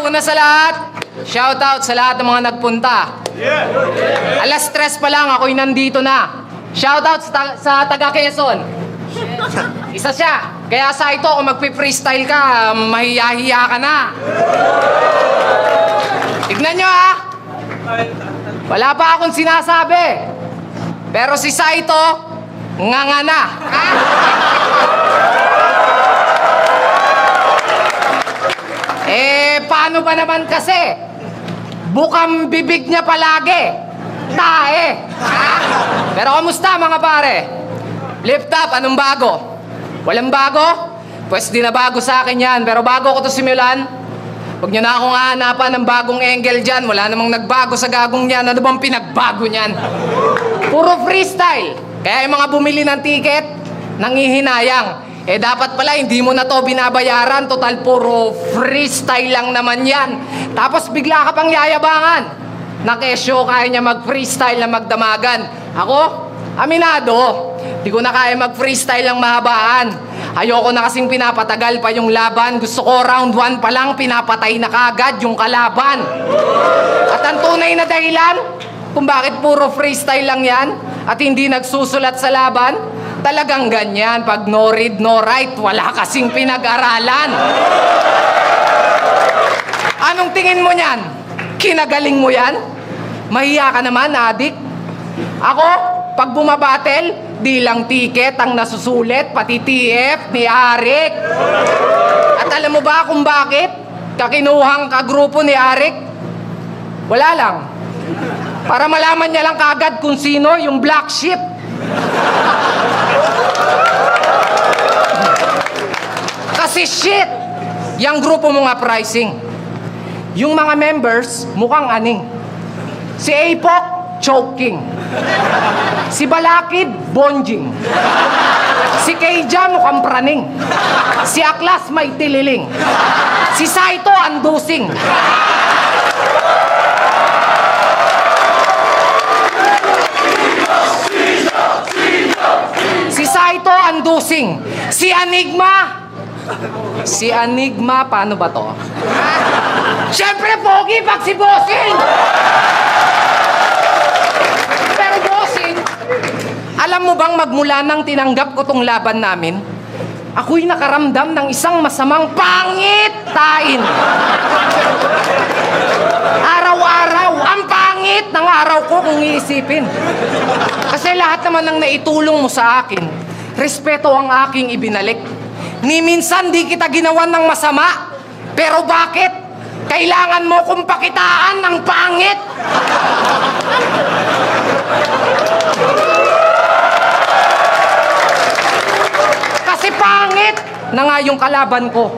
una sa lahat, shoutout sa lahat ng mga nagpunta. Alas tres pa lang, ako'y nandito na. Shoutout sa, ta- sa taga Quezon. Isa siya. Kaya sa ito, kung magpi-freestyle ka, mahiyahiya ka na. Tignan nyo ha. Wala pa akong sinasabi. Pero si Saito, nga nga na. paano ba naman kasi? Bukang bibig niya palagi. Tae. Pero kamusta mga pare? Lift up, anong bago? Walang bago? Pwes di na bago sa akin yan. Pero bago ko to simulan, huwag niyo na akong hahanapan ng bagong angle dyan. Wala namang nagbago sa gagong niyan. Ano bang pinagbago niyan? Puro freestyle. Kaya yung mga bumili ng ticket, nangihinayang. Eh dapat pala hindi mo na to binabayaran. Total puro freestyle lang naman yan. Tapos bigla ka pang yayabangan. Na kesyo kaya niya mag-freestyle na magdamagan. Ako, aminado, di ko na kaya mag-freestyle ng mahabaan. Ayoko na kasing pinapatagal pa yung laban. Gusto ko round 1 pa lang pinapatay na kagad yung kalaban. At ang tunay na dahilan kung bakit puro freestyle lang yan at hindi nagsusulat sa laban, talagang ganyan. Pag no read, no write, wala kasing pinag-aralan. Anong tingin mo niyan? Kinagaling mo yan? Mahiya ka naman, adik. Ako, pag bumabatel, di lang ticket ang nasusulit, pati TF ni Arik. At alam mo ba kung bakit? Kakinuhang kagrupo ni Arik? Wala lang. Para malaman niya lang kagad kung sino yung black sheep. Kasi shit! Yang grupo mo nga pricing. Yung mga members, mukhang aning. Si Apok, choking. Si Balakid, bonjing. Si Keija, mukhang praning. Si Aklas, may tililing. Si Saito, andusing. Si Saito Andusing. Si Anigma. Si Anigma, paano ba to? Siyempre, Pogi, pag si Bossing! Pero Bossing, alam mo bang magmula nang tinanggap ko tong laban namin, ako'y nakaramdam ng isang masamang pangitain. Araw-araw, ang pangit ng araw ko kung iisipin. Kasi lahat naman ng naitulong mo sa akin, respeto ang aking ibinalik. Ni minsan di kita ginawan ng masama. Pero bakit? Kailangan mo kong pakitaan ng pangit. Kasi pangit na nga yung kalaban ko.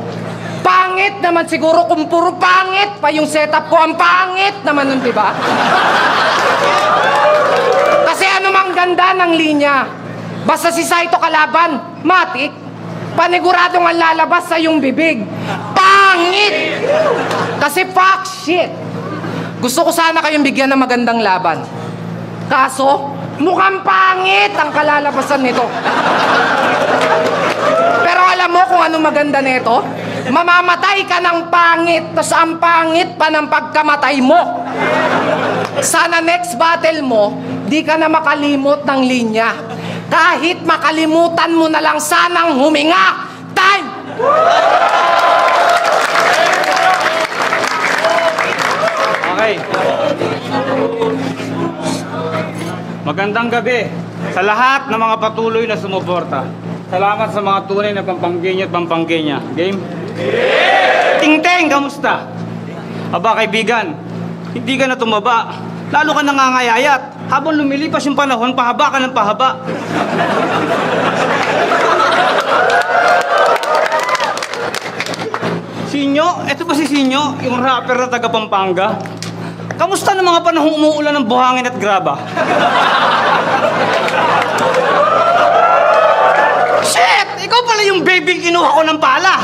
Pangit naman siguro kung puro pangit pa yung setup ko. Ang pangit naman nun, di ba? Kasi ano mang ganda ng linya. Basta si Saito kalaban, matik, paniguradong ang lalabas sa yung bibig. Pangit! Kasi fuck shit. Gusto ko sana kayong bigyan ng magandang laban. Kaso, mukhang pangit ang kalalabasan nito. Pero alam mo kung ano maganda nito? Mamamatay ka ng pangit, tas ang pangit pa ng pagkamatay mo. Sana next battle mo, di ka na makalimot ng linya. Kahit makalimutan mo na lang sanang huminga. Time! Okay. Magandang gabi sa lahat ng mga patuloy na sumuporta. Salamat sa mga tunay na pampangginya at pampangginya. Game? Ting-teng, kamusta? Aba, kaibigan, hindi ka na tumaba. Lalo ka nangangayayat. Habang lumilipas yung panahon, pahaba ka ng pahaba. Sinyo? Ito ba si Sinyo? Yung rapper na taga Pampanga? Kamusta ng mga panahong umuulan ng buhangin at graba? Shit! Ikaw pala yung baby kinuha ko ng pala!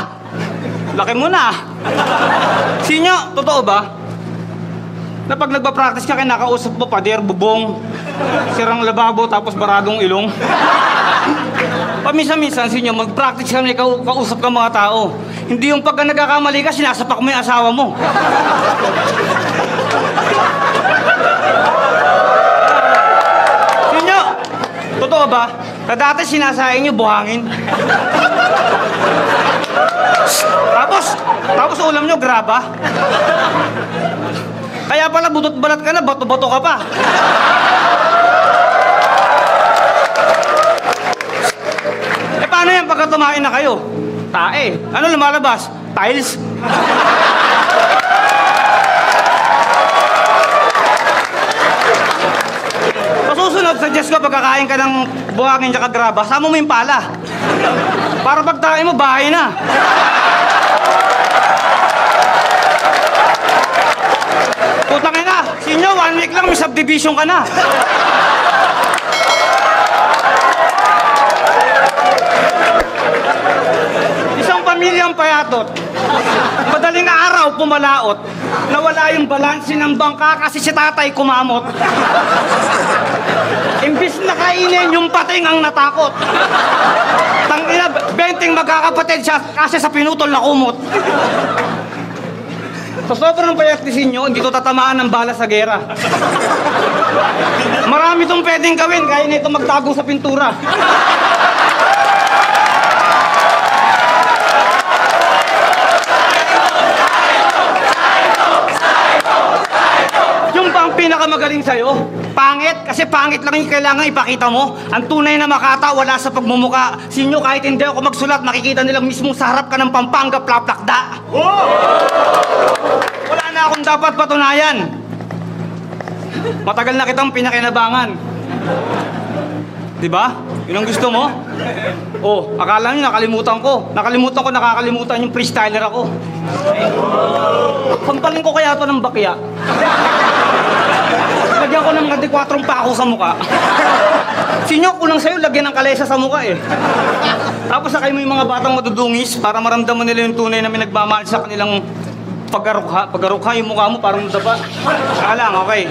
Laki mo na. Sinyo, totoo ba? Na pag nagpa-practice ka, kinakausap mo pader, bubong, sirang lababo, tapos baradong ilong? Paminsan-minsan, sinyo, mag-practice kami kau kausap ka mga tao. Hindi yung pagka nagkakamali ka, sinasapak mo yung asawa mo. Sinyo, totoo ba? Na dati sinasayang nyo buhangin. tapos, tapos ulam nyo, graba. Kaya pala butot balat ka na, bato-bato ka pa. Eh paano yan pagka tumain na kayo? Tae. Ano lumalabas? Tiles? Pasusunod, suggest ko pagkakain ka ng buhangin tsaka graba, sama mo yung pala. Para pagtae mo, bahay na. May subdivision ka na. Isang pamilyang payatot. Madaling araw pumalaot. Nawala yung balansi ng bangka kasi si tatay kumamot. Imbis na kainin yung pating ang natakot. Tangina, benting magkakapatid siya kasi sa pinutol na kumot. Sa sobrang payat ni Sinyo, hindi to tatamaan ng bala sa gera. Marami tong pwedeng gawin, kaya nito magtago sa pintura. Yung pa ang pinakamagaling sa'yo, pangit, kasi pangit lang yung kailangan ipakita mo. Ang tunay na makata, wala sa pagmumuka. Sinyo, kahit hindi ako magsulat, makikita nilang mismo sa harap ka ng Pampanga Plaplakda. Na akong dapat patunayan. Matagal na kitang pinakinabangan. Di ba? Yun ang gusto mo? Oh, akala nyo nakalimutan ko. Nakalimutan ko, nakakalimutan yung freestyler ako. Pampalin ko kaya to ng bakya. Lagyan ko ng mga dekwatrong pa ako sa muka. Sinyo, kulang sa'yo, lagyan ng kalesa sa muka eh. Tapos sakay mo yung mga batang madudungis para maramdaman nila yung tunay na may nagmamahal sa kanilang paggarukha. Paggarukha yung mukha mo parang daba. Saka okay.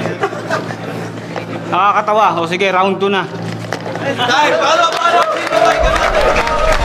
Nakakatawa. O sige, round 2 na. Dahil, paano, paano? Sino ba?